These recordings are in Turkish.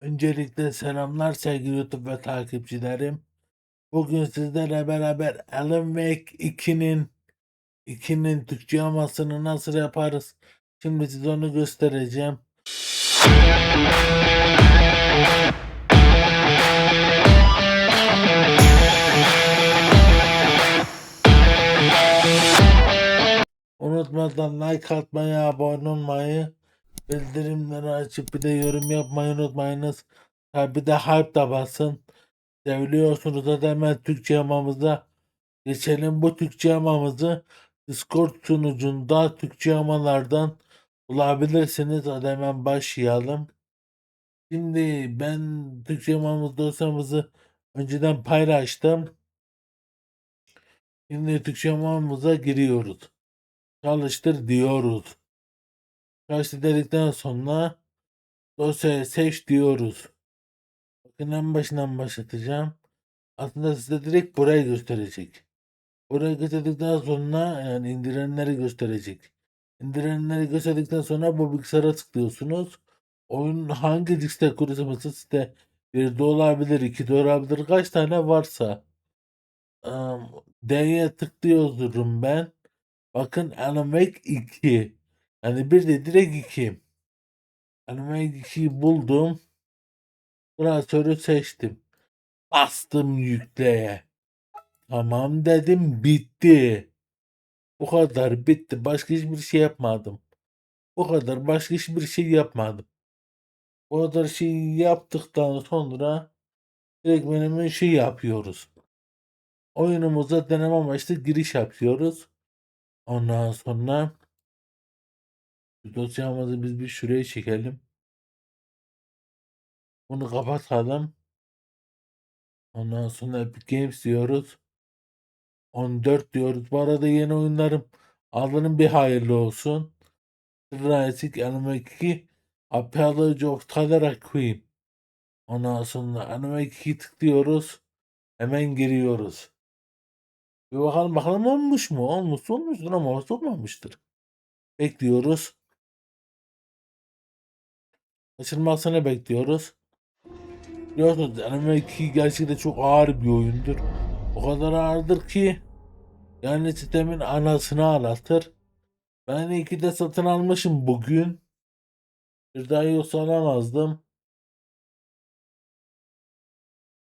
Öncelikle selamlar sevgili YouTube ve takipçilerim. Bugün sizlerle beraber Alan Wake 2'nin 2'nin Türkçe yamasını nasıl yaparız? Şimdi size onu göstereceğim. Unutmadan like atmayı, abone olmayı, bildirimleri açıp bir de yorum yapmayı unutmayınız. Ha bir de hype da basın. Seviliyorsunuz da hemen Türkçe yamamıza geçelim. Bu Türkçe yamamızı Discord sunucunda Türkçe yamalardan bulabilirsiniz. Hadi hemen başlayalım. Şimdi ben Türkçe yamamız dosyamızı önceden paylaştım. Şimdi Türkçe yamamıza giriyoruz. Çalıştır diyoruz. Dedikten sonra dosyayı seç diyoruz. Bakın en başından başlatacağım. Aslında size direkt burayı gösterecek. Burayı gösterdikten sonra yani indirenleri gösterecek. İndirenleri gösterdikten sonra bu bilgisayara tıklıyorsunuz. Oyun hangi diskte kuruyorsa site 1'de olabilir, 2'de olabilir, kaç tane varsa. Am, D'ye tıklıyorum ben. Bakın Alan Wake 2. Yani bir de direkt 2. Alan Wake 2'yi buldum. Klasörü seçtim. Bastım yükleye. Tamam dedim bitti. Bu kadar bitti. Başka hiçbir şey yapmadım. Bu kadar başka hiçbir şey yapmadım. Bu kadar şey yaptıktan sonra direkt hemen şey yapıyoruz. Oyunumuza deneme amaçlı giriş yapıyoruz. Ondan sonra dosyamızı biz bir şuraya çekelim. Bunu kapatalım. Ondan sonra Epic Games diyoruz. 14 diyoruz. Bu arada yeni oyunlarım adının bir hayırlı olsun. Jurassic Anime 2 Apology of Tyler Queen. Ondan sonra Anime 2'yi tıklıyoruz. Hemen giriyoruz. Bir bakalım bakalım olmuş mu? Olmuş olmuştur ama olmamıştır. Bekliyoruz. Açılmasını bekliyoruz. Biliyorsunuz Anime 2 gerçekten çok ağır bir oyundur. O kadar ağırdır ki yani sistemin anasını ağlatır. Ben iki de satın almışım bugün. Bir daha yoksa alamazdım.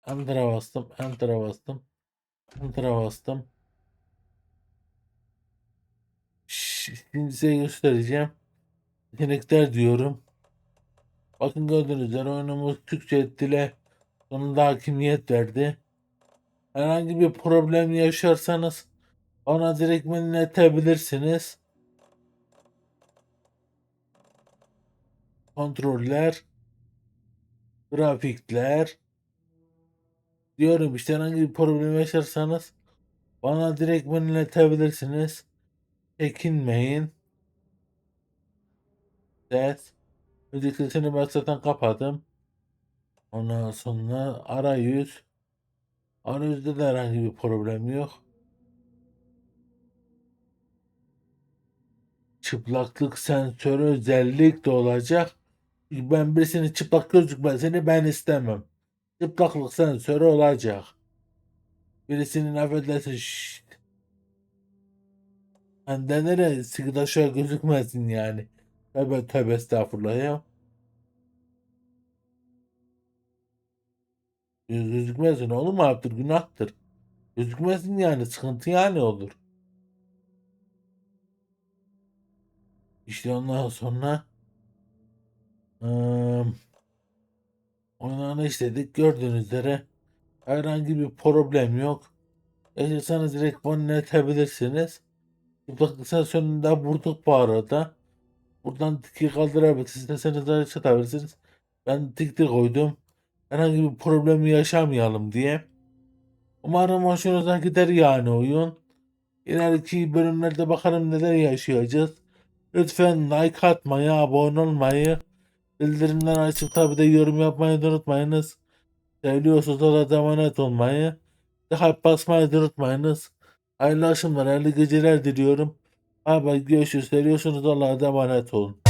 Enter'a bastım. Enter'a bastım. Enter'a bastım. Şimdi size göstereceğim. Yetenekler diyorum. Bakın gördüğünüz üzere oyunumuz Türkçe dile sonunda hakimiyet verdi. Herhangi bir problem yaşarsanız bana direkt iletebilirsiniz. Kontroller, grafikler, diyorum işte herhangi bir problem yaşarsanız bana direkt iletebilirsiniz. Çekinmeyin. Ses. Müzik sesini ben zaten kapadım. Ondan sonra arayüz. Arayüzde de herhangi bir problem yok. Çıplaklık sensörü özellik de olacak. Ben birisinin çıplak gözükmesini ben istemem. Çıplaklık sensörü olacak. Birisinin affedersin şşt. Ben denere sıkıda şöyle gözükmesin yani. Tövbe tövbe estağfurullah ya. Göz gözükmesin oğlum artır günahtır. Gözükmesin yani sıkıntı yani olur. İşte ondan sonra ıı, oynanı işledik. Gördüğünüz üzere herhangi bir problem yok. Yaşarsanız direkt bana iletebilirsiniz. Çıplaklık sensörünü de vurduk bu arada. Buradan tiki kaldırabilirsiniz. İsterseniz de açabilirsiniz. Ben tikti koydum. Herhangi bir problemi yaşamayalım diye. Umarım hoşunuza gider yani oyun. İleriki bölümlerde bakalım neler yaşayacağız. Lütfen like atmayı, abone olmayı, bildirimleri açıp tabi de yorum yapmayı da unutmayınız. Seviliyorsanız da emanet olmayı, daha basmayı da unutmayınız. Hayırlı akşamlar, hayırlı geceler diliyorum. Bay görüşürüz. Seviyorsunuz Allah'a emanet olun.